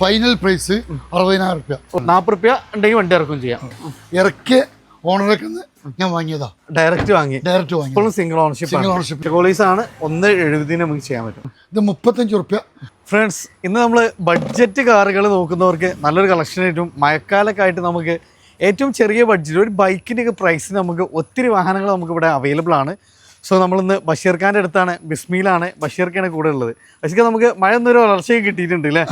Final price അറുപതിനായിരം റുപ്യ. നാൽപ്പത് റുപ്യ ഉണ്ടെങ്കിൽ വണ്ടി ഇറക്കും ചെയ്യാം. ഇറക്കി ഓണറൊക്കെ ഞാൻ വാങ്ങിയതാ. ഡയറക്റ്റ് വാങ്ങി. ഡയറക്റ്റ് വാങ്ങി. ഇപ്പോഴും single ownership single ownership Qualis ആണ് ഒന്ന് എഴുപതിന് നമുക്ക് ചെയ്യാൻ പറ്റും. ഇത് മുപ്പത്തഞ്ച് റുപ്യ. ഫ്രണ്ട്സ് ഇന്ന് നമ്മൾ ബഡ്ജറ്റ് കാറുകൾ നോക്കുന്നവർക്ക് നല്ലൊരു കളക്ഷൻ ആയിട്ടും മഴക്കാലൊക്കെ ആയിട്ട് നമുക്ക് ഏറ്റവും ചെറിയ ബഡ്ജറ്റ് ഒരു ബൈക്കിന്റെയൊക്കെ പ്രൈസ് പ്രൈസിന് നമുക്ക് ഒത്തിരി വാഹനങ്ങൾ നമുക്കിവിടെ അവൈലബിൾ ആണ്. സോ നമ്മളിന്ന് ബഷീർ ഖാന്റെ അടുത്താണ് ബിസ്മിയിലാണ് ബഷീർ ഖാണ് കൂടെ ഉള്ളത്. ബഷീർക്ക് നമുക്ക് മഴ ഒന്നൊരു വളർച്ചയൊക്കെ കിട്ടിയിട്ടുണ്ട് അല്ലേ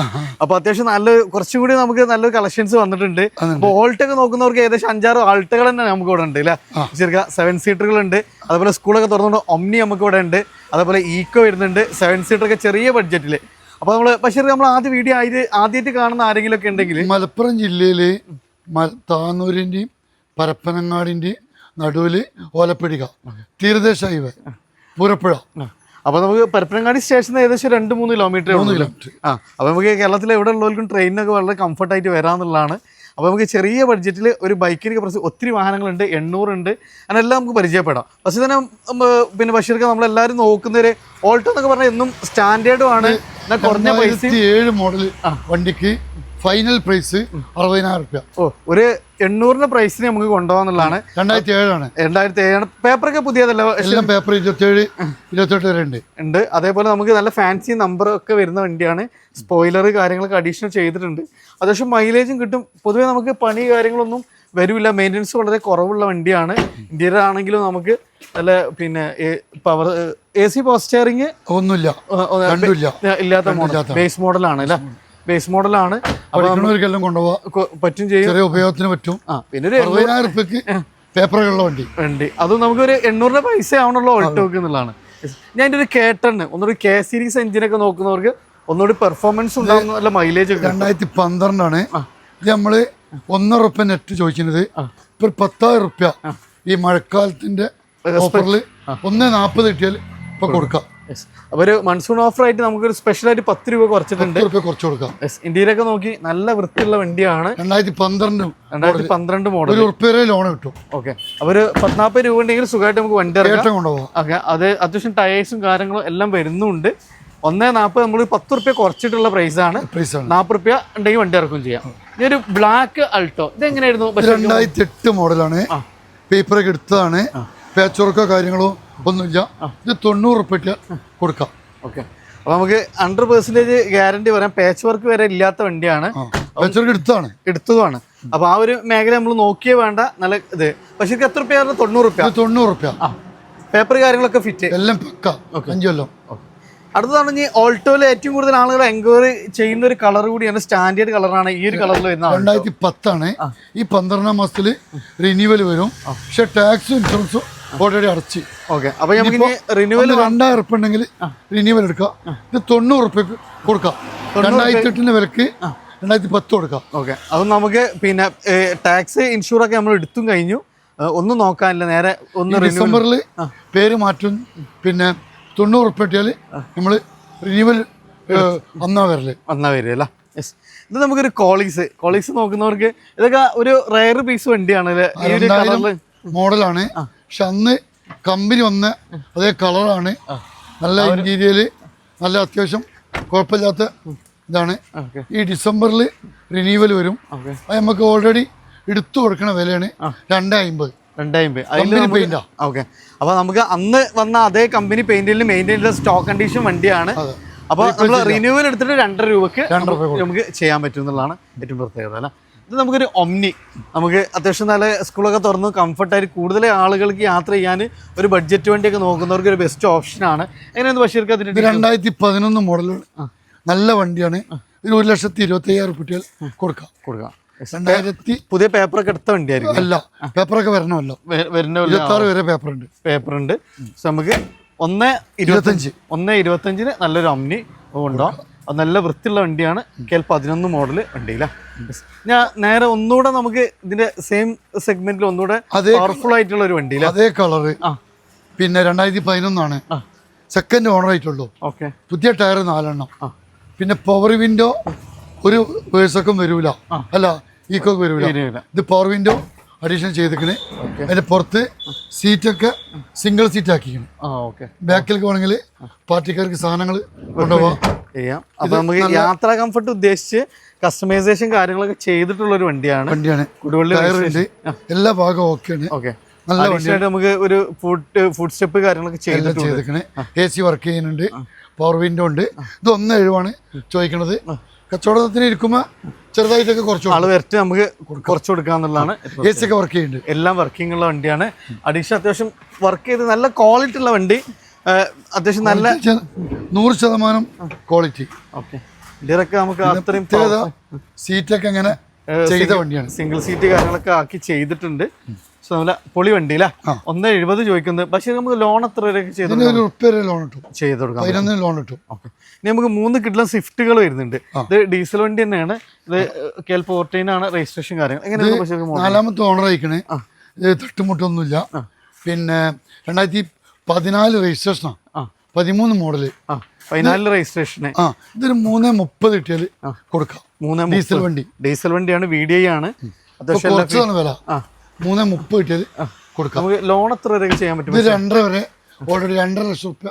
അപ്പോൾ അത്യാവശ്യം നല്ല കുറച്ചുകൂടി നമുക്ക് നല്ല കളക്ഷൻസ് വന്നിട്ടുണ്ട്. അപ്പോൾ ഓൾട്ടൊക്കെ നോക്കുന്നവർക്ക് ഏകദേശം അഞ്ചാറ് ആൾട്ടുകൾ തന്നെ നമുക്ക് ഇവിടെ ഉണ്ട് അല്ലേ ബഷീർ ഖാൻ സെവൻ സീറ്ററുകൾ ഉണ്ട്. അതുപോലെ സ്കൂളൊക്കെ തുറന്നുകൊണ്ട് ഒമ്നി നമുക്ക് ഇവിടെ ഉണ്ട്. അതേപോലെ ഈക്കോ വരുന്നുണ്ട്. സെവൻ സീറ്ററൊക്കെ ചെറിയ ബഡ്ജറ്റിൽ അപ്പോൾ നമ്മൾ ബഷീർ നമ്മൾ ആദ്യ വീഡിയോ ആയിട്ട് ആദ്യമായിട്ട് കാണുന്ന ആരെങ്കിലും ഒക്കെ ഉണ്ടെങ്കിൽ മലപ്പുറം ജില്ലയിലെ താന്നൂരിന്റെയും താന്നൂരിന്റെയും നടുവിൽ ഓലപ്പിടിക. തീരദേശ ഹൈവേ പൂരപ്പുഴ. അപ്പോൾ നമുക്ക് പരപ്പനങ്ങാടി സ്റ്റേഷൻ ഏകദേശം രണ്ട് മൂന്ന് കിലോമീറ്റർ മൂന്ന് കിലോമീറ്റർ ആ. അപ്പോൾ നമുക്ക് കേരളത്തിൽ എവിടെ ഉള്ളവർക്കും ട്രെയിനൊക്കെ വളരെ കംഫർട്ടായിട്ട് വരാമെന്നുള്ളതാണ് അപ്പോൾ നമുക്ക് ചെറിയ ബഡ്ജറ്റിൽ ഒരു ബൈക്കിന് കുറച്ച് ഒത്തിരി വാഹനങ്ങളുണ്ട് എണ്ണൂറുണ്ട്. അതെല്ലാം നമുക്ക് പരിചയപ്പെടാം. പക്ഷേ തന്നെ പിന്നെ ബഷീർക്ക് നമ്മളെല്ലാവരും നോക്കുന്നൊരു ഓൾട്ടോ എന്നൊക്കെ പറഞ്ഞാൽ എന്നും സ്റ്റാൻഡേർഡും ആണ്. എന്നാൽ കുറഞ്ഞ പൈസ ഏഴ് മോഡൽ വണ്ടിക്ക് ഫൈനൽ പ്രൈസ് അറുപതിനായിരം റുപ്യ ഓ ഒരു എണ്ണൂറിന്റെ പ്രൈസിന് നമുക്ക് കൊണ്ടുപോകാന്നുള്ളതാണ് രണ്ടായിരത്തി ഏഴാണ് രണ്ടായിരത്തി ഏഴാണ് പേപ്പറൊക്കെ പുതിയതല്ല എല്ലാം പേപ്പർ ഇരുപത്തിയേഴ് ഇരുപത്തെട്ട് വരെ ഉണ്ട് ഉണ്ട് അതേപോലെ നമുക്ക് നല്ല ഫാൻസി നമ്പർ ഒക്കെ വരുന്ന വണ്ടിയാണ് സ്പോയിലർ കാര്യങ്ങളൊക്കെ അഡീഷണൽ ചെയ്തിട്ടുണ്ട് അത്യാവശ്യം മൈലേജും കിട്ടും പൊതുവെ നമുക്ക് പണി കാര്യങ്ങളൊന്നും വരില്ല മെയിന്റനൻസ് വളരെ കുറവുള്ള വണ്ടിയാണ് ഇന്ത്യയിൽ ആണെങ്കിലും നമുക്ക് നല്ല പിന്നെ പവർ എ സി പോസ്റ്ററിങ് ഒന്നുമില്ല ഇല്ലാത്ത മോഡൽ ബേസ് മോഡലാണ് അല്ലേ ബേസ് മോഡലാണ് പഠിക്കണവർക്കെല്ലാം പറ്റും ചെയ്യും. ചെറിയ ഉപയോഗത്തിന് പറ്റും. ആ പിന്നെ ഒരു അറുപതിനായിരം റുപ്യക്ക് പേപ്പറുകളുള്ള വണ്ടി. വണ്ടി. അത് നമുക്കൊരു എണ്ണൂറിന്റെ പൈസ ആവണല്ലോ ഓൾട്ടോക്ക് എന്നുള്ളതാണ് ഞാൻ എന്റെ ഒരു കേട്ടണ് ഒന്നൊരു കെ സീരീസ് എഞ്ചിനൊക്കെ നോക്കുന്നവർക്ക് ഒന്നുകൂടി പെർഫോമൻസ് ഉണ്ടാകുന്ന നല്ല മൈലേജ് ഒക്കെ രണ്ടായിരത്തി പന്ത്രണ്ടാണ്. ഇത് നമ്മൾ ഒന്നര റുപ്യ നെറ്റ് ചോദിക്കുന്നത് ഇപ്പൊ പത്തായിരം റുപ്യ ഈ മഴക്കാലത്തിന്റെ ഓഫറിൽ ഒന്ന് നാൽപ്പത് കിട്ടിയാൽ ഇപ്പൊ കൊടുക്കാം. അപ്പൊ ഒരു മൺസൂൺ ഓഫർ ആയിട്ട് നമുക്കൊരു സ്പെഷ്യൽ ആയിട്ട് പത്ത് രൂപ കുറച്ചിട്ടുണ്ട്. കുറച്ച് കൊടുക്കാം. ഇന്ത്യയിലൊക്കെ നോക്കി നല്ല വൃത്തിയുള്ള വണ്ടിയാണ്. രണ്ടായിരത്തി പന്ത്രണ്ട് രണ്ടായിരത്തി പന്ത്രണ്ട് മോഡൽ ഉറുപ്പ്യ ലോൺ കിട്ടും. ഓക്കെ അപ്പൊ ഒരു പത്നാപ്പത് രൂപ ഉണ്ടെങ്കിൽ സുഖമായിട്ട് നമുക്ക് വണ്ടി ഇറക്കാം. കൊണ്ടുപോകാം ഓക്കെ അത് അത്യാവശ്യം ടയേഴ്സും കാര്യങ്ങളും എല്ലാം വരുന്നുണ്ട്. ഒന്നേ നാൽപ്പത് നമ്മൾ പത്ത് റുപ്യ കുറച്ചിട്ടുള്ള പ്രൈസ് ആണ്. നാപ്പത് നാൽപ്പത് റുപ്യ ഉണ്ടെങ്കിൽ വണ്ടി ഇറക്കും ചെയ്യാം. ഇനി ഒരു ബ്ലാക്ക് അൾട്ടോ ഇത് എങ്ങനെയായിരുന്നു രണ്ടായിരത്തി എട്ട് മോഡലാണ് പേപ്പറൊക്കെ എടുത്തതാണ്. പേച്ച് വർക്കോ കാര്യങ്ങളോ ഒന്നുമില്ല. ഇത് തൊണ്ണൂറ് റുപ്യ കൊടുക്കാം. ഓക്കെ. അപ്പൊ നമുക്ക് ഹൺഡ്രഡ് പെർസെന്റേജ് ഗ്യാരണ്ടി പറയാം. പാച്ച് വർക്ക് വരെ ഇല്ലാത്ത വണ്ടിയാണ്. പേച്ച് വർക്ക് എടുത്തതാണ്. എടുത്തതുമാണ്. അപ്പൊ ആ ഒരു മേഖല നമ്മൾ നോക്കിയേ വേണ്ട. നല്ല ഇത്. പക്ഷെ ഇത് എത്ര റുപ്യ തൊണ്ണൂറ് റുപ്യ തൊണ്ണൂറ് റുപ്യ പേപ്പർ കാര്യങ്ങളൊക്കെ ഫിറ്റ് എല്ലാം പക്ക. അഞ്ചു കൊല്ലം. അടുത്തതാണ് ഇനി ഓൾട്ടോയിൽ ഏറ്റവും കൂടുതൽ ആളുകൾ എൻക്വയറി ചെയ്യുന്ന ഒരു കളർ കൂടിയാണ് സ്റ്റാൻഡേർഡ് കളറാണ് ഈ ഒരു കളറിൽ വരുന്ന ആൾട്ടോ. രണ്ടായിരത്തി പത്താണ്. ഈ പന്ത്രണ്ടാം മാസത്തിൽ റിന്യൂവൽ വരും. പക്ഷെ ടാക്സും ഇൻഷുറൻസും ഓൾറെഡി അടച്ച് ഓക്കെ. അപ്പൊ നമുക്ക് ഇനി റിന്യൂവൽ രണ്ടായിരം ഉറുപ്പ ഉണ്ടെങ്കിൽ റിന്യൂവൽ എടുക്കാം. ഇത് തൊണ്ണൂറ് ഉറുപ്പ്യക്ക് കൊടുക്കാം. രണ്ടായിരത്തി എട്ടിന്റെ വിലക്ക് രണ്ടായിരത്തി പത്ത് കൊടുക്കാം. ഓക്കെ. അത് നമുക്ക് പിന്നെ ടാക്സ് ഇൻഷുർ ഒക്കെ നമ്മൾ എടുത്തും കഴിഞ്ഞു. ഒന്നും നോക്കാനില്ല. നേരെ ഒന്ന് ഡിസംബറിൽ പേര് മാറ്റും. പിന്നെ തൊണ്ണൂറ് ഉറുപ്പ്യ കിട്ടിയാൽ നമ്മൾ റിന്യൂവൽ അന്നാ വരൽ. വന്നാ വരും അല്ല? യെസ് ഇത് നമുക്കൊരു കോളീസ് കോളീസ് നോക്കുന്നവർക്ക് ഇതൊക്കെ ഒരു റയർ പീസ് വണ്ടിയാണ് മോഡലാണ് പക്ഷെ അന്ന് കമ്പനി വന്ന അതേ കളറാണ്. നല്ല ഇന്റീരിയൽ നല്ല അത്യാവശ്യം കുഴപ്പമില്ലാത്ത ഇതാണ്. ഈ ഡിസംബറിൽ റിന്യൂവൽ വരും. അത് നമുക്ക് ഓൾറെഡി എടുത്തു കൊടുക്കണ വിലയാണ് രണ്ടായിമ്പത്. ഓക്കെ. അപ്പൊ നമുക്ക് അന്ന് വന്ന അതേ കമ്പനി പെയിന്റിൽ മെയിന്റെയിൻ ചെയ്ത സ്റ്റോക്ക് കണ്ടീഷൻ വണ്ടിയാണ്. അപ്പൊ നമ്മൾ റിന്യൂവൽ എടുത്തിട്ട് രണ്ടര രൂപക്ക് രണ്ടര രൂപ നമുക്ക് നമുക്ക് ചെയ്യാൻ പറ്റും എന്നുള്ളതാണ് ഏറ്റവും പ്രത്യേകത അല്ല? ഇത് നമുക്കൊരു ഒമ്നി. നമുക്ക് അത്യാവശ്യം നല്ല സ്കൂളൊക്കെ തുറന്ന് കംഫർട്ടായിട്ട് കൂടുതൽ ആളുകൾക്ക് യാത്ര ചെയ്യാൻ ഒരു ബഡ്ജറ്റ് വണ്ടിയൊക്കെ നോക്കുന്നവർക്ക് ഒരു ബെസ്റ്റ് ഓപ്ഷനാണ് എങ്ങനെയാണ് ബഷീർക്ക് അതിന് രണ്ടായിരത്തി പതിനൊന്ന് മോഡലാണ് നല്ല വണ്ടിയാണ്. ഒരു ഒരു ലക്ഷത്തി ഇരുപത്തി അയ്യായിരം കുട്ടികൾ കൊടുക്കാം. കൊടുക്കാം. രണ്ടായിരത്തി പുതിയ പേപ്പറൊക്കെ എടുത്ത വണ്ടിയായിരിക്കും. അല്ല പേപ്പറൊക്കെ വരണമല്ലോ. ഇരുപത്തി ആറ് വരെ പേപ്പറുണ്ട് പേപ്പറുണ്ട് നമുക്ക് ഒന്ന് ഇരുപത്തഞ്ച്. ഒന്ന് ഇരുപത്തഞ്ചിന് നല്ലൊരു ഒമ്നി ഉണ്ടോ? അത് നല്ല വൃത്തിയുള്ള വണ്ടിയാണ്. കെ എൽ പതിനൊന്ന് മോഡൽ വണ്ടിയില്ല ഞാൻ നേരെ ഒന്നുകൂടെ നമുക്ക് ഇതിന്റെ സെയിം സെഗ്മെന്റിൽ ഒന്നുകൂടെ പവർഫുൾ ആയിട്ടുള്ള ഒരു വണ്ടിയില്ല അതേ കളർ പിന്നെ രണ്ടായിരത്തി പതിനൊന്നാണ്. സെക്കൻഡ് ഓണർ ആയിട്ടുള്ളൂ. ഓക്കെ. പുതിയ ടയർ നാലെണ്ണം. പിന്നെ പവർ വിൻഡോ ഒരു വേഴ്സൊക്കെ വരൂല. അല്ല ഈക്കോക്ക് വരൂല. ഇത് പവർ വിൻഡോ അഡീഷണൽ ചെയ്തിക്കണ് അതിന്റെ പുറത്ത് സീറ്റൊക്കെ സിംഗിൾ സീറ്റ് ആക്കിക്കണം ബാക്കിലേക്ക് വേണമെങ്കിൽ പാർട്ടിക്കാർക്ക് സാധനങ്ങൾ കൊണ്ടുപോകാം ചെയ്യാം. അപ്പൊ നമുക്ക് യാത്രാ കംഫർട്ട് ഉദ്ദേശിച്ച് കസ്റ്റമൈസേഷൻ കാര്യങ്ങളൊക്കെ ചെയ്തിട്ടുള്ള ഒരു വണ്ടിയാണ്. വണ്ടിയാണ്. കുടിവള്ളി എല്ലാ ഭാഗവും ഓക്കെയാണ് ഓക്കെ നല്ല വണ്ടിയായിട്ട് നമുക്ക് ഒരു ഫുഡ് ഫുഡ് സ്റ്റെപ്പ് കാര്യങ്ങളൊക്കെ ചെയ്തിട്ടുണ്ട്. എ സി വർക്ക് ചെയ്യുന്നുണ്ട്. പവർ വിൻഡോ ഉണ്ട്. ഇത് ഒന്ന് എഴുവാണ് ചോദിക്കണത്. കച്ചവടത്തിന് ഇരിക്കുമ്പോൾ ചെറുതായിട്ടൊക്കെ കുറച്ച് ആൾ വരട്ട് നമുക്ക് കുറച്ച് കൊടുക്കാന്നുള്ളതാണ് എ സി ഒക്കെ വർക്ക് ചെയ്യുന്നുണ്ട്. എല്ലാം വർക്കിംഗ് ഉള്ള വണ്ടിയാണ്. അഡീഷൻ അത്യാവശ്യം വർക്ക് ചെയ്ത് നല്ല ക്വാളിറ്റി ഉള്ള വണ്ടി. അത്യാവശ്യം നല്ല നൂറ് ശതമാനം ക്വാളിറ്റി ഓക്കെ ഇതിലൊക്കെ നമുക്ക് അത്രയും സീറ്റൊക്കെ ഇങ്ങനെ ചെയ്ത വണ്ടിയാണ്. സിംഗിൾ സീറ്റ് കാര്യങ്ങളൊക്കെ ആക്കി ചെയ്തിട്ടുണ്ട്. പൊളി വണ്ടി അല്ലേ ഒന്ന് എഴുപത് ചോദിക്കുന്നത് പക്ഷേ നമുക്ക് ലോൺ എത്ര വരെയൊക്കെ ചെയ്ത് ലോൺ കിട്ടും ചെയ്ത് കൊടുക്കാം പതിനൊന്നിന് ലോൺ കിട്ടും ഇനി നമുക്ക് മൂന്ന് കിട്ടുന്ന സ്വിഫ്റ്റുകൾ വരുന്നുണ്ട്. ഇത് ഡീസൽ വണ്ടി തന്നെയാണ്. ഇത് കെൽ ഫോർട്ടീൻ ആണ് രജിസ്ട്രേഷൻ കാര്യങ്ങൾ. എങ്ങനെയാണ് നാലാമത്തെ ഓണർ അയക്കണേ. ഇത് തട്ടുമുട്ടൊന്നുമില്ല. പിന്നെ രണ്ടായിരത്തി പതിനാല് രജിസ്ട്രേഷനാണ് ആ. പതിമൂന്ന് മോഡൽ ആ. പതിനാലിൽ രജിസ്ട്രേഷന് ആ. ഇതൊരു മൂന്ന് മുപ്പത് കിട്ടിയാൽ കൊടുക്കാം. മൂന്ന് ഡീസൽ വണ്ടി. ഡീസൽ വണ്ടിയാണ് വി ഡി ഐ ആണ്. വില. മൂന്ന് മുപ്പത് കിട്ടിയത് കൊടുക്കാം. നമുക്ക് ലോൺ എത്ര വരെ ചെയ്യാൻ പറ്റും ഇത് രണ്ടര വരെ. ഓൾറെഡി രണ്ടര ലക്ഷം റുപ്യ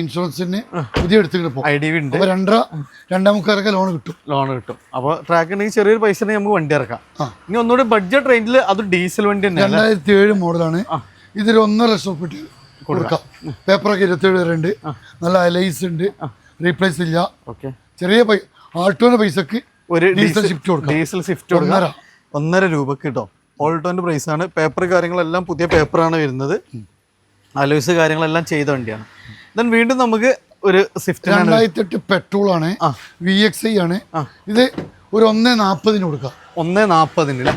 ഇൻഷുറൻസിന് പുതിയ എടുത്തിട്ട് പോകും. ഐ ഡി ഉണ്ട്. അപ്പൊ രണ്ടര രണ്ടേ മുക്കാലൊക്കെ ലോൺ കിട്ടും. ലോൺ കിട്ടും. അപ്പോൾ ട്രാക്ക് ഉണ്ടെങ്കിൽ ചെറിയൊരു പൈസ നമുക്ക് വണ്ടി ഇറക്കാം. ഇനി ഒന്നുകൂടി ബഡ്ജറ്റ് റേഞ്ചിൽ അത് ഡീസൽ വണ്ടി തന്നെ രണ്ടായിരത്തി ഏഴ് മോഡലാണ് ഇതിൽ ഒന്നര ലക്ഷം റുപ്യ കൊടുക്കാം. പേപ്പറൊക്കെ ഇരുപത്തേഴ് വരെ ഉണ്ട്. നല്ല അലൈസ് ഉണ്ട്. റീപ്ലേസ് ഇല്ല. ഓക്കെ. ചെറിയ പൈസ ആൾട്ടോന്റെ പൈസക്ക് ഒരു ഡീസൽ ഷിഫ്റ്റ് കൊടുക്കാം. ഡീസൽ ഷിഫ്റ്റ് കൊടുക്കാം. ഒന്നര രൂപക്ക് കിട്ടും. ഓൾട്ടോന്റെ പ്രൈസ് ആണ്. പേപ്പർ കാര്യങ്ങളെല്ലാം പുതിയ പേപ്പറാണ് വരുന്നത്. അലോയ്സ് കാര്യങ്ങളെല്ലാം ചെയ്ത വണ്ടിയാണ്. ദെൻ വീണ്ടും നമുക്ക് ഒരു സ്വിഫ്റ്റ് രണ്ടായിരത്തി എട്ട് പെട്രോൾ ആണ്. വി എക്സ് ഐ ആണ്. ഇത് ഒരു ഒന്നേ നാൽപ്പതിന് കൊടുക്കാം. ഒന്ന് നാൽപ്പതിന് അല്ലേ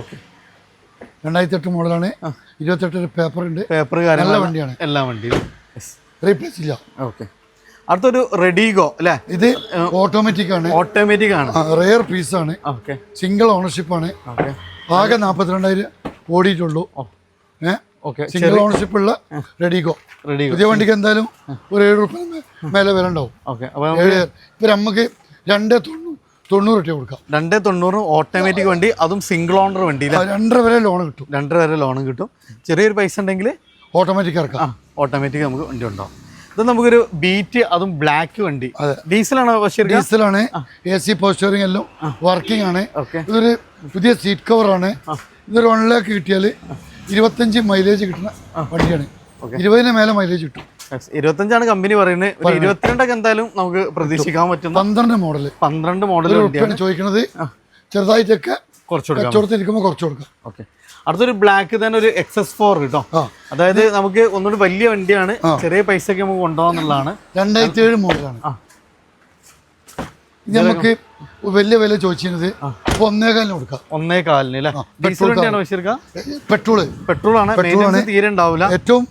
ഓക്കെ രണ്ടായിരത്തി എട്ട് മോഡലാണ് ഇരുപത്തെട്ട് പേപ്പർ ഉണ്ട്. പേപ്പർ കാര്യങ്ങൾ വണ്ടിയാണ്. എല്ലാ വണ്ടിയിലും. റീപ്ലേസ് ഇല്ല. ഓക്കെ അടുത്തൊരു റെഡിഗോ അല്ലേ ഇത് ഓട്ടോമാറ്റിക് ആണ്. ഓട്ടോമാറ്റിക് ആണ്. റെയർ പീസാണ് ഓക്കെ സിംഗിൾ ഓണർഷിപ്പ് ആണ്. ഓക്കെ ആകെ നാൽപ്പത്തിരണ്ടായിരം ഓടിയിട്ടുള്ളൂ. ഏഹ് സിംഗിൾ ഓണർഷിപ്പ് ഉള്ള റെഡിഗോ. പുതിയ വണ്ടിക്ക് എന്തായാലും ഒരു ഏഴ് റുപ്യ മേലെ വില ഉണ്ടാവും ഇപ്പൊ നമുക്ക് രണ്ട് തൊണ്ണൂറ് രൂപ കൊടുക്കാം. രണ്ടേ തൊണ്ണൂറ് ഓട്ടോമാറ്റിക് വണ്ടി അതും സിംഗിൾ ഓണർ വണ്ടി രണ്ടര വരെ ലോൺ കിട്ടും. രണ്ടര വരെ ലോണും കിട്ടും. ചെറിയൊരു പൈസ ഉണ്ടെങ്കിൽ ഓട്ടോമാറ്റിക് ഇറക്കാം. ഓട്ടോമാറ്റിക് നമുക്ക് വണ്ടി ഉണ്ടാവും ഇത് നമുക്കൊരു ബീറ്റ് അതും ബ്ലാക്ക് വണ്ടി. ഡീസലാണോ ഡീസലാണ് എ സി പോസ്റ്ററിംഗ് എല്ലാം വർക്കിംഗ് ആണ്. ഇതൊരു പുതിയ സീറ്റ് കവറാണ് ഇതൊരു വൺ ലാക്ക് കിട്ടിയാൽ ഇരുപത്തഞ്ച് മൈലേജ് കിട്ടുന്ന വണ്ടിയാണ്. ഇരുപതിന് മേലെ മൈലേജ് കിട്ടും. ഇരുപത്തഞ്ചാണ് കമ്പനി പറയുന്നത്. ഇരുപത്തിരണ്ടൊക്കെ എന്തായാലും നമുക്ക് പ്രതീക്ഷിക്കാൻ പറ്റും പന്ത്രണ്ട് മോഡൽ പന്ത്രണ്ട് മോഡൽ ചോദിക്കുന്നത് ചെറുതായിട്ടൊക്കെ കുറച്ച് കൊടുക്കാം. കുറച്ച് കൊടുക്കാം. ഓക്കെ അടുത്തൊരു ബ്ലാക്ക് തന്നെ ഒരു എക്സസ് ഫോർ കേട്ടോ അതായത് നമുക്ക് ഒന്നുകൂടി വലിയ വണ്ടിയാണ്. ചെറിയ പൈസക്ക് നമുക്ക് കൊണ്ടുപോകാന്നുള്ളതാണ് രണ്ടായിരത്തി ഏഴ് മോഡലാണ് ഇത് നമുക്ക് വലിയ വില ചോദിച്ചിരുന്നത് ഒന്നേ ഒന്നേകാലിന് കൊടുക്കാം. ഒന്നേ കാലിന് അല്ലേ പെട്രോൾ പെട്രോൾ. പെട്രോൾ ആണ്. തീരെ ഉണ്ടാവില്ല ഏറ്റവും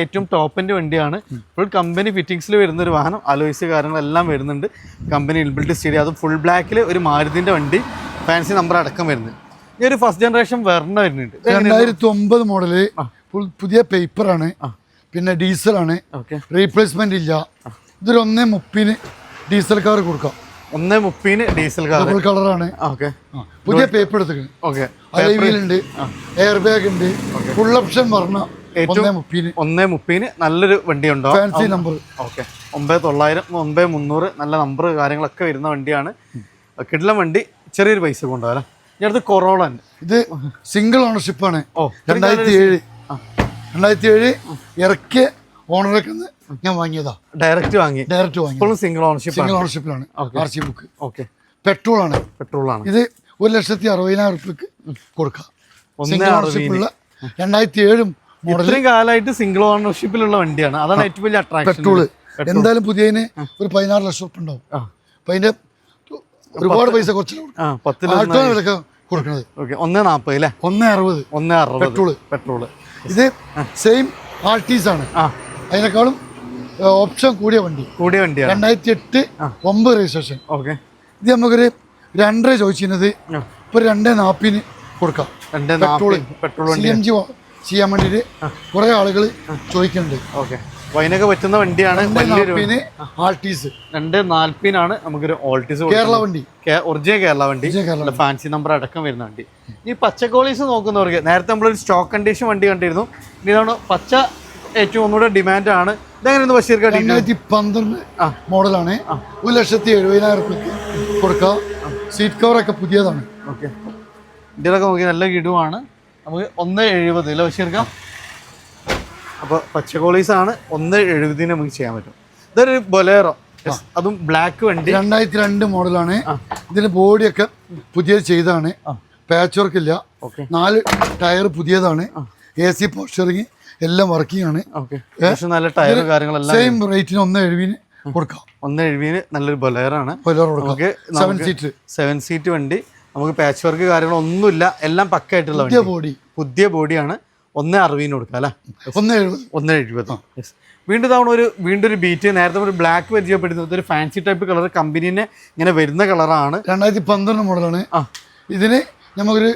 ഏറ്റവും ടോപ്പിന്റെ വണ്ടിയാണ്. ഫുൾ കമ്പനി ഫിറ്റിംഗ്സിൽ വരുന്ന ഒരു വാഹനം. അലോയ്സ് കാര്യങ്ങളെല്ലാം വരുന്നുണ്ട്. കമ്പനി ഇൻബിൽഡ് സ്റ്റേഡിയം അത് ഫുൾ ബ്ലാക്കിൽ ഒരു മാരുതിന്റെ വണ്ടി. ഫാൻസി നമ്പർ അടക്കം വരുന്നത്. ഈ ഒരു ഫസ്റ്റ് ജനറേഷൻ വെർണ വരുന്നുണ്ട്. രണ്ടായിരത്തി ഒമ്പത് മോഡൽ പുതിയ പേപ്പർ ആണ്. പിന്നെ ഡീസൽ ആണ്. റീപ്ലേസ്മെന്റ് ഇല്ല. ഇതൊരു ഒന്നേ മുപ്പിന് ഡീസൽ കാർ കൊടുക്കാം. ഒന്നേ മുപ്പതിന് ഡീസൽ കാർ ഡബിൾ കളറാണ് ഓക്കെ പുതിയ പേപ്പർ എടുത്തിട്ടുണ്ട്. ഓക്കെ അലൈവീലുണ്ട് എയർ ബാഗ് ഉണ്ട്. ഫുൾ ഓപ്ഷൻ പറഞ്ഞ ഒന്നേ മുപ്പതിന്. നല്ലൊരു വണ്ടി ഉണ്ടോ ഫാൻസി നമ്പർ ഓക്കെ ഒമ്പത് തൊള്ളായിരം ഒമ്പത് മുന്നൂറ് നല്ല നമ്പർ കാര്യങ്ങളൊക്കെ വരുന്ന വണ്ടിയാണ്. കിടിലം വണ്ടി. ചെറിയൊരു പൈസ കൊണ്ടുപോകാം ഇനി അടുത്ത് കൊറോള ഇത് സിംഗിൾ ഓണർഷിപ്പ് ആണ്. ഓ രണ്ടായിരത്തി ഏഴ്. രണ്ടായിരത്തി ഏഴ് ഇറക്കിയ ഓണറൊക്കെ ഞാൻ വാങ്ങിയതാ. ഡയറക്റ്റ് വാങ്ങി. ഡയറക്റ്റ് വാങ്ങി. Single ownership single ഓണർഷിപ്പിലാണ് R C book okay petrol ആണ്. പെട്രോൾ ആണ്. ഇത് ഒരു ലക്ഷത്തി അറുപതിനായിരം റുപ്യക്ക് കൊടുക്കാം. സിംഗിൾ ഓണർഷിപ്പുള്ള രണ്ടായിരത്തി ഏഴും ഇത്രയും കാലമായിട്ട് സിംഗിൾ ഓണർഷിപ്പിലുള്ള വണ്ടിയാണ്. അതാണ് ഏറ്റവും വലിയ അട്രാക്ഷൻ പെട്രോൾ എന്തായാലും പുതിയതിന് ഒരു പതിനാറ് ലക്ഷം റുപ്യ ഉണ്ടാവും അപ്പം അതിന്റെ ഒരുപാട് പൈസ കുറച്ച് ആ പത്തിൽ ആൾട്ടോ വിലക്ക് കൊടുക്കുന്നത് ഓക്കെ ഒന്ന് നാൽപ്പത് അല്ലേ? ഒന്ന് അറുപത്. ഒന്ന് അറുപത്. പെട്രോൾ. പെട്രോൾ. ഇത് സെയിം ആർട്ടീസ് ആണ്. അതിനേക്കാളും ഓപ്ഷൻ കൂടിയ വണ്ടി. കൂടിയ വണ്ടി രണ്ടായിരത്തി എട്ട് ഒമ്പത് രജിസ്ട്രേഷൻ ഓക്കെ. ഇത് നമുക്കൊരു രണ്ടര ചോദിച്ചിരുന്നത്. ഇപ്പൊ രണ്ടേ നാപ്പിന് കൊടുക്കാം. പെട്രോൾ സി വണ്ടി എം ജി ചെയ്യാൻ വേണ്ടിയിട്ട് കുറെ ആളുകൾ ചോദിക്കുന്നുണ്ട്. ഓക്കെ. വൈനൊക്കെ പറ്റുന്ന വണ്ടിയാണ് ആൾട്ടീസ്. രണ്ട് നാൽപ്പതിനാണ് നമുക്കൊരു ഓൾട്ടീസ് കേരള വണ്ടി. ഒറിജിനൽ കേരള വണ്ടി. ഫാൻസി നമ്പർ അടക്കം വരുന്ന വണ്ടി. ഈ പച്ചക്കോളീസ് നോക്കുന്നവർക്ക് നേരത്തെ നമ്മളൊരു സ്റ്റോക്ക് കണ്ടീഷൻ വണ്ടി കണ്ടിരുന്നു. ഇനി ഇതാണ് പച്ച ഏറ്റവും ഒന്നുകൂടെ ഡിമാൻഡ് ആണ് ഇതെങ്ങനെയാണ് ബഷീർ രണ്ടായിരത്തി പന്ത്രണ്ട് മോഡലാണ്. ഒരു ലക്ഷത്തി എഴുപതിനായിരം റുപ്യ കൊടുക്കാം. സീറ്റ് കവറൊക്കെ പുതിയതാണ്. ഓക്കെ. ഇതിലൊക്കെ നോക്കി നല്ല കിടുവാണ്. നമുക്ക് ഒന്ന് എഴുപത് അല്ലേ ബഷീർക്കാം? അപ്പോൾ പച്ചക്കോളീസ് ആണ് ഒന്ന് എഴുപതിന് നമുക്ക് ചെയ്യാൻ പറ്റും. ഇതൊരു ബൊലേറോ. അതും ബ്ലാക്ക് വണ്ടി. രണ്ടായിരത്തി രണ്ട് മോഡലാണ്. ഇതിന്റെ ബോഡിയൊക്കെ പുതിയത് ചെയ്താണ് പാച്ച് വർക്ക് ഇല്ല. നാല് ടയർ പുതിയതാണ്. എ സി പോസ്റ്ററിങ് എല്ലാം വർക്കിംഗ് ആണ് ഓക്കെ നല്ല ടയർ കാര്യങ്ങളെല്ലാം സെയിം റേറ്റിന് ഒന്ന് എഴുപതിന് കൊടുക്കാം. ഒന്ന് എഴുപതിന് നല്ലൊരു ബൊലേറാണ്. ബൊലേറോ കൊടുക്കാം. സെവൻ സീറ്റ് സെവൻ സീറ്റ് വണ്ടി. നമുക്ക് പാച്ച് വർക്ക് കാര്യങ്ങളൊന്നുമില്ല. എല്ലാം പക്കായിട്ടുള്ള പുതിയ ബോഡി പുതിയ ബോഡിയാണ് ഒന്ന് അറുപതിന് കൊടുക്കാം അല്ലേ? ഒന്ന് എഴുപത് ഒന്ന് എഴുപത്. വീണ്ടും തവണ ഒരു വീണ്ടും ഒരു ബീറ്റ് നേരത്തെ ഒരു ബ്ലാക്ക് പരിചയപ്പെടുന്നത് ഒരു ഫാൻസി ടൈപ്പ് കളർ കമ്പനീനെ ഇങ്ങനെ വരുന്ന കളറാണ് രണ്ടായിരത്തി പന്ത്രണ്ട് മോഡലാണ് ആ. ഇതിന് നമുക്കൊരു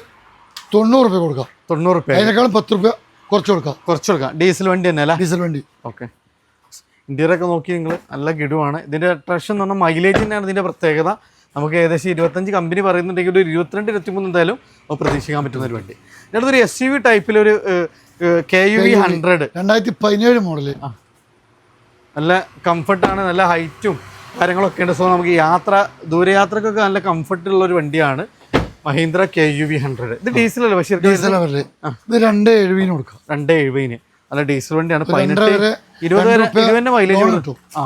തൊണ്ണൂറ് റുപ്യ കൊടുക്കാം. തൊണ്ണൂറ് റുപ്യ. അതിനേക്കാളും പത്ത് റുപ്യ കുറച്ച് കൊടുക്കാം. കുറച്ച് കൊടുക്കാം. ഡീസൽ വണ്ടി തന്നെ അല്ലേ? ഡീസൽ വണ്ടി. ഓക്കെ ഇന്ത്യയിലൊക്കെ നോക്കി നിങ്ങൾ നല്ല ഗിഡുവാണ്. ഇതിന്റെ അട്രാക്ഷൻ എന്ന് പറഞ്ഞാൽ മൈലേജ് തന്നെയാണ് ഇതിന്റെ പ്രത്യേകത. നമുക്ക് ഏകദേശം ഇരുപത്തഞ്ച് കമ്പനി പറയുന്നുണ്ടെങ്കിൽ ഒരു ഇരുപത്തിരണ്ട് ഇരുപത്തിമൂന്ന് എന്തായാലും പ്രതീക്ഷിക്കാൻ പറ്റുന്ന ഒരു വണ്ടി. ഒരു എസ് യു വി ടൈപ്പിലൊരു കെ യു വി ഹൺഡ്രഡ് രണ്ടായിരത്തി പതിനേഴ് മോഡൽ നല്ല കംഫർട്ടാണ് നല്ല ഹൈറ്റും കാര്യങ്ങളൊക്കെ ഉണ്ട്. സോ നമുക്ക് യാത്ര ദൂരയാത്രക്കൊക്കെ നല്ല കംഫർട്ട് ഉള്ള ഒരു വണ്ടിയാണ് Mahindra K U V hundred ഇത് ഡീസൽ അല്ലേ? പക്ഷേ ഡീസൽ ഇത് രണ്ട് എഴുപതിന് കൊടുക്കാം. രണ്ട് എഴുപതിന്. നല്ല ഡീസൽ വണ്ടിയാണ്. രണ്ടര പതിനെട്ട് ഇരുപത് വരെ ഇരുപതിന്റെ മൈലേജ് കിട്ടും. ആ.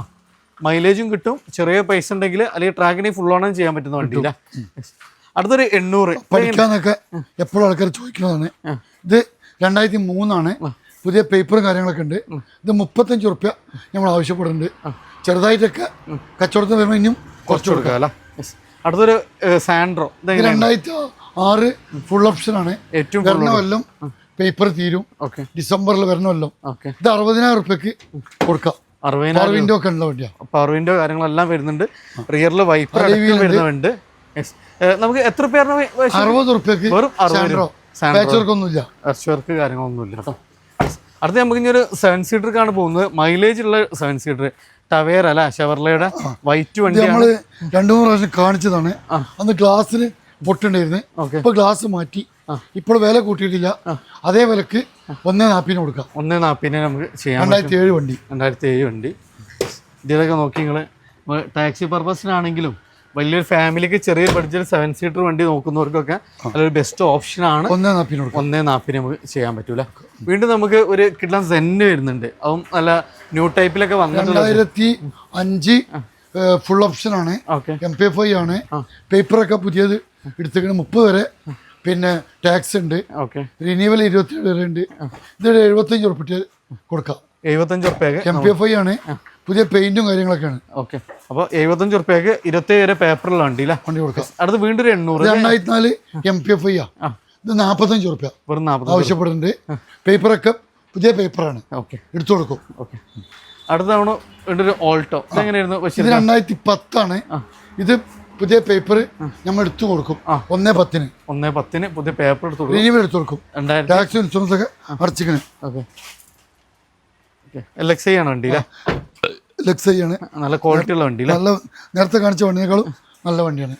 മൈലേജും കിട്ടും. ചെറിയ പൈസ ഉണ്ടെങ്കിൽ അല്ലെങ്കിൽ ട്രാക്കിനെ ഫുൾ ഓണം ചെയ്യാൻ പറ്റുന്ന വണ്ടിയില്ല അടുത്തൊരു എണ്ണൂറ്. പഠിക്കാന്നൊക്കെ എപ്പോഴും ആൾക്കാർ ചോദിക്കുന്നതാണ്. ഇത് രണ്ടായിരത്തി മൂന്നാണ്. പുതിയ പേപ്പറും കാര്യങ്ങളൊക്കെ ഉണ്ട്. ഇത് മുപ്പത്തഞ്ച് റുപ്യ നമ്മൾ ആവശ്യപ്പെടുന്നുണ്ട്. ചെറുതായിട്ടൊക്കെ കച്ചവടത്തിന് വരുമ്പോൾ ഇനിയും കുറച്ച് കൊടുക്കാം. അല്ലേ? അടുത്തൊരു സാൻഡ്രോ രണ്ടായിരത്തി ആറ് ഫുൾ ഓപ്ഷൻ ആണ്. ഏറ്റവും വരുന്ന കൊല്ലം പേപ്പർ തീരും. ഡിസംബറിൽ വരുന്ന കൊല്ലം. ഇത് അറുപതിനായിരം റുപ്യക്ക് കൊടുക്കാം. അറുപതിനായിരം പവർ വിൻഡോ ഒക്കെ ഉള്ള വണ്ടിയാണ് പവർ വിൻഡോ കാര്യങ്ങളെല്ലാം വരുന്നുണ്ട്. റിയറിൽ വൈപ്പർ വരുന്നുണ്ട് നമുക്ക് എത്ര പേരുടെ അറുപത് റുപ്യക്ക് വെറും പാച്ചവർക്കൊന്നുമില്ല വർക്ക് കാര്യങ്ങളൊന്നുമില്ല കേട്ടോ. അടുത്ത നമുക്ക് ഇനി ഒരു സെവൻ സീറ്റർക്കാണ് പോകുന്നത്. മൈലേജ് ഉള്ള സെവൻ സീറ്റർ ടവേര അല്ല? ഷെവർലയുടെ വൈറ്റ് വണ്ടി നമ്മൾ രണ്ടു മൂന്ന് പ്രാവശ്യം കാണിച്ചതാണ്. അന്ന് ഗ്ലാസ്സിന് പൊട്ടുണ്ടായിരുന്നു. ഇപ്പൊ ഗ്ലാസ് മാറ്റി. ഇപ്പോൾ വില കൂട്ടിയിട്ടില്ല. അതേ വിലക്ക് ഒന്നേ നാപ്പിന് കൊടുക്കാം. ഒന്നേ നാപ്പിനെ നമുക്ക് ചെയ്യാം രണ്ടായിരത്തി ഏഴ് വണ്ടി. രണ്ടായിരത്തി ഏഴ് വണ്ടി. ഇതിലൊക്കെ നോക്കി നിങ്ങൾ ടാക്സി പർപ്പസിനാണെങ്കിലും വലിയൊരു ഫാമിലിക്ക് ചെറിയ ബഡ്ജറ്റ് സെവൻ സീറ്റർ വണ്ടി നോക്കുന്നവർക്കൊക്കെ നല്ലൊരു ബെസ്റ്റ് ഓപ്ഷൻ ആണ്. ഒന്നേ നാപ്പിന് ഒന്നേ നാപ്പിന് നമുക്ക് ചെയ്യാൻ പറ്റൂല. വീണ്ടും നമുക്ക് ഒരു കിട്ടാൻ സെന്ന് വരുന്നുണ്ട്. അതും നല്ല ന്യൂ ടൈപ്പിലൊക്കെ വന്നിട്ടുള്ള രണ്ടായിരത്തി അഞ്ച് ഫുൾ ഓപ്ഷൻ ആണ്. എം പി എഫ് ഐ ആണ്. പേപ്പറൊക്കെ പുതിയത് എടുത്തേക്കണ മുപ്പത് വരെ. പിന്നെ ടാക്സ് ഉണ്ട്. ഓക്കെ. റിന്യൂവൽ ഇരുപത്തിയേഴ് വരെ ഉണ്ട്. ഇത് എഴുപത്തഞ്ച് ഉറപ്പിട്ട് കൊടുക്കാം. എഴുപത്തഞ്ച് ഉറുപ്പ്യക്ക് എം പി എഫ് ഐ ആണ്. പുതിയ പെയിന്റും കാര്യങ്ങളൊക്കെയാണ്. ഓക്കെ. അപ്പോൾ എഴുപത്തഞ്ച് റുപ്യക്ക് ഇരുപത്തേഴ് വരെ പേപ്പറിലാണ് വണ്ടി അല്ലേ വണ്ടി കൊടുക്കാം. അടുത്ത് വീണ്ടും ഒരു എണ്ണൂറ് രണ്ടായിരത്തി നാല് എം പി എഫ് ഐ ആ. ഇത് നാൽപ്പത്തഞ്ച് റുപ്യ വെറും നാൽപ്പത് ആവശ്യപ്പെടുന്നുണ്ട്. പേപ്പറൊക്കെ പുതിയ പേപ്പറാണ്. ഓക്കെ. എടുത്തു കൊടുക്കും. ഓക്കെ. അടുത്ത തവണ ഒരു ഓൾട്ടോ എങ്ങനെയായിരുന്നു ഇത് രണ്ടായിരത്തി പത്താണ് ഇത് പുതിയ പേപ്പർ നമ്മൾ എടുത്തു കൊടുക്കും. ഒന്നേ പത്തിന്. ഒന്നേ പത്തിന് പുതിയ പേപ്പർ എടുത്തു കൊടുക്കും. എടുത്തു കൊടുക്കും. ടാക്സ് ഇൻഷുറൻസ് ഒക്കെ അടച്ചിക്കണേ. Okay. Okay. L X I ആണ് വണ്ടി ആണ്. നല്ല ക്വാളിറ്റി ഉള്ള വണ്ടി നല്ല നേരത്തെ കാണിച്ച വണ്ടിയേക്കാളും നല്ല വണ്ടിയാണ്.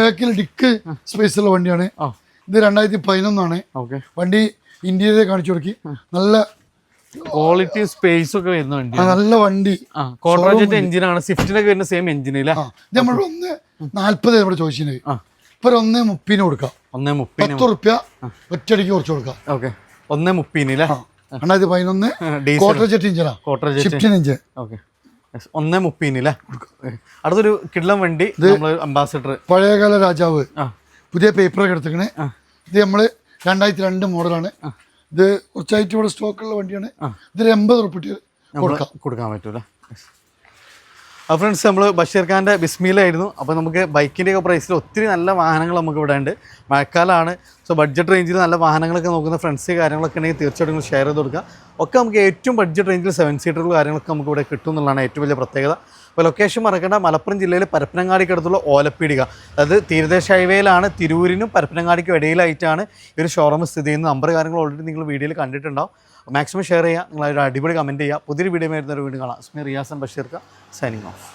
ബാക്കിൽ ഡിക്ക് സ്പേസ് ഉള്ള വണ്ടിയാണ്. ഇത് രണ്ടായിരത്തി പതിനൊന്നാണ് വണ്ടി ഇന്ത്യയിലെ കാണിച്ചു കൊടുക്കി. നല്ല ക്വാളിറ്റി സ്പേസ് ഒക്കെ വരുന്ന വണ്ടി നല്ല വണ്ടി. എഞ്ചിനാണ് സ്വിഫ്റ്റിനൊക്കെ വരുന്ന സെയിം ഇത് നമ്മൾ ഒന്ന് നാല്പത് നമ്മുടെ ചോദിച്ചത്. ഇപ്പൊ ഒന്നേ മുപ്പിന് കൊടുക്കാം. ഒന്നേ മുപ്പത് പത്ത് റുപ്യ ഒറ്റയടിക്ക് കുറച്ച് കൊടുക്കാം. ഓക്കെ ഒന്നേ മുപ്പതിന് അല്ലേ രണ്ടായിരത്തി പതിനൊന്ന് ക്വാർട്ടർ ജെറ്റ് ഇഞ്ചിനാ ഷിഫ്റ്റിൻ ഇഞ്ച് ഓക്കെ ഒന്നേ മുപ്പതിന് അല്ലേ അടുത്തൊരു കിള്ളം വണ്ടി അംബാസിഡർ പഴയകാല രാജാവ്. പുതിയ പേപ്പറൊക്കെ എടുത്തേക്കണേ ഇത് നമ്മൾ രണ്ടായിരത്തി രണ്ട് മോഡലാണ് ഇത് കുറച്ചായിട്ട് ഇവിടെ സ്റ്റോക്കുള്ള വണ്ടിയാണ്. ഇതിൽ എൺപത് റുപ്പിട്ട് കൊടുക്കാം. കൊടുക്കാൻ പറ്റൂല. അപ്പോൾ ഫ്രണ്ട്സ് നമ്മൾ ബഷീർ ഖാന്റെ ബിസ്മിയിലായിരുന്നു അപ്പോൾ നമുക്ക് ബൈക്കിന്റെയൊക്കെ പ്രൈസിൽ ഒത്തിരി നല്ല വാഹനങ്ങൾ നമുക്ക് ഇവിടെ ഉണ്ട്. മഴക്കാലമാണ് സോ ബഡ്ജറ്റ് റേഞ്ചിൽ നല്ല വാഹനങ്ങളൊക്കെ നോക്കുന്ന ഫ്രണ്ട്സ് കാര്യങ്ങളൊക്കെ ഉണ്ടെങ്കിൽ തീർച്ചയായിട്ടും ഷെയർ ചെയ്ത് കൊടുക്കുക. ഒക്കെ നമുക്ക് ഏറ്റവും ബഡ്ജറ്റ് റേഞ്ചിൽ സെവൻ സീറ്ററുകൾ കാര്യങ്ങളൊക്കെ നമുക്ക് ഇവിടെ കിട്ടും എന്നുള്ളതാണ് ഏറ്റവും വലിയ പ്രത്യേകത. അപ്പോൾ ലൊക്കേഷൻ മറക്കേണ്ട. മലപ്പുറം ജില്ലയിലെ പരപ്പനങ്ങാടിക്ക് അടുത്തുള്ള ഓലപ്പീടിക. അതായത് തീരദേശ ഹൈവേയിലാണ് തിരൂരിനും പരപ്പനങ്ങാടിക്കും ഇടയിലായിട്ടാണ് ഈ ഒരു ഷോറൂം സ്ഥിതി ചെയ്യുന്നത്. നമ്പർ കാര്യങ്ങൾ ഓൾറെഡി നിങ്ങൾ വീഡിയോയിൽ കണ്ടിട്ടുണ്ടാവും. മാക്സിമം ഷെയർ ചെയ്യുക നിങ്ങളൊരു അടിപൊളി കമന്റ് ചെയ്യുക പുതിയൊരു വീഡിയോ വരുന്നൊരു വീണ്ടും കാണാം. സ്മി റിയാസൻ ബഷീർക്ക സൈനിങ് ഓഫ്